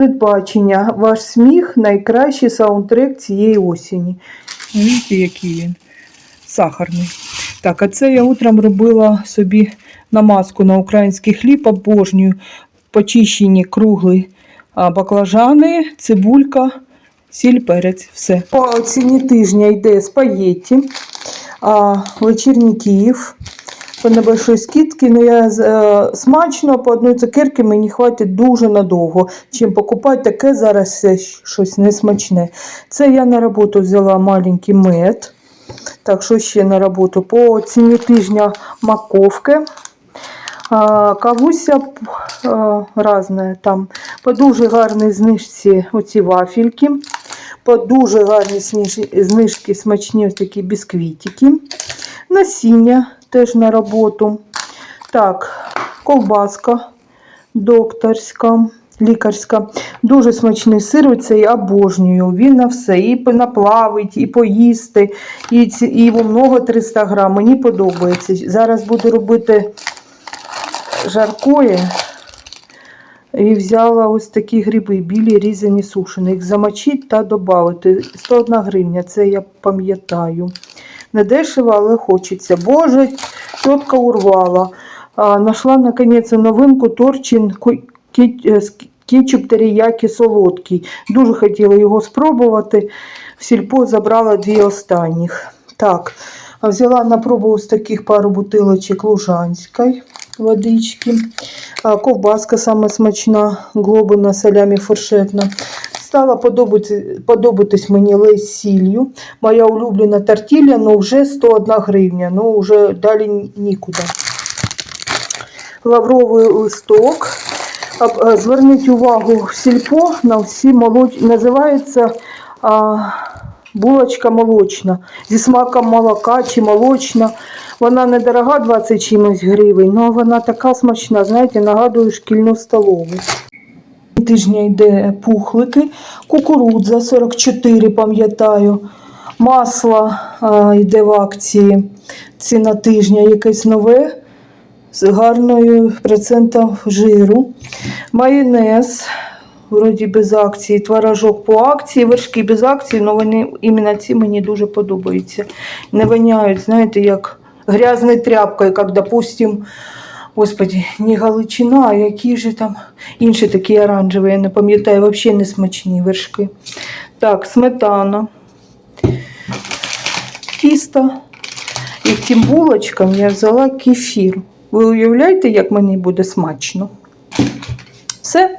Передбачення. Ваш сміх найкращий саундтрек цієї осені. Видите, який він сахарний. Так, а це я утром робила собі намазку на український хліб, обожнюю. Почищені круглі баклажани, цибулька, сіль, перець. Все. По ціні тижня йде спагетті, а, вечірній Київ. По небольшой скидці, але я е, смачно по одній цукерці мені хватить дуже надовго. Чим покупати таке зараз щось несмачне. Це я на роботу взяла маленький мед. Так, що ще на роботу? По ціні тижня маковки. Кавуся а, там. По дуже гарній знижці оці вафельки. По дуже гарній сніж- знижці смачні ось такі бісквітики. Насіння теж на роботу. Так, ковбаска докторська, лікарська. Дуже смачний сир, цей обожнюю. Він на все. І наплавить, і поїсти, і, ці- і його много 300 грам. Мені подобається. Зараз буду робити жаркоє. І взяла ось такі гриби, білі різані сушені. Їх замочити та додати. 101 гривня, це я пам'ятаю. Не дешево, але хочеться. Боже, тітка урвала. А, Нашла наконець новинку Торчин е, кетчуп теріякі солодкий. Дуже хотіла його спробувати. В сільпо забрала дві останніх. Так, взяла на пробу ось таких пару бутилочок лужанської водички. Ковбаска саме смачна, глобина, салямі фуршетна. Стала подобати, подобатись мені лесь сіллю. Моя улюблена тортілля, ну вже 101 гривня, ну вже далі нікуди. Лавровий листок. А, Зверніть увагу в сільпо на всі молоч... Називається а, булочка молочна. Зі смаком молока чи молочна. Вона недорога 20 чимось гривень, але вона така смачна, знаєте, нагадує шкільну столову. Тижня йде пухлики, кукурудза 44, пам'ятаю. Масло а, йде в акції. Ціна тижня якесь нове з гарною процентом жиру. Майонез, вроді без акції, творожок по акції, вершки без акції, але вони іменно ці мені дуже подобаються. Не воняють, знаєте, як грязною тряпкою, як, допустим, Господи, не галичина, а які ж там інші такі оранжеві, я не пам'ятаю, взагалі не смачні вершки. Так, сметана. Тісто. І тим булочкам я взяла кефір. Ви уявляєте, як мені буде смачно? Все.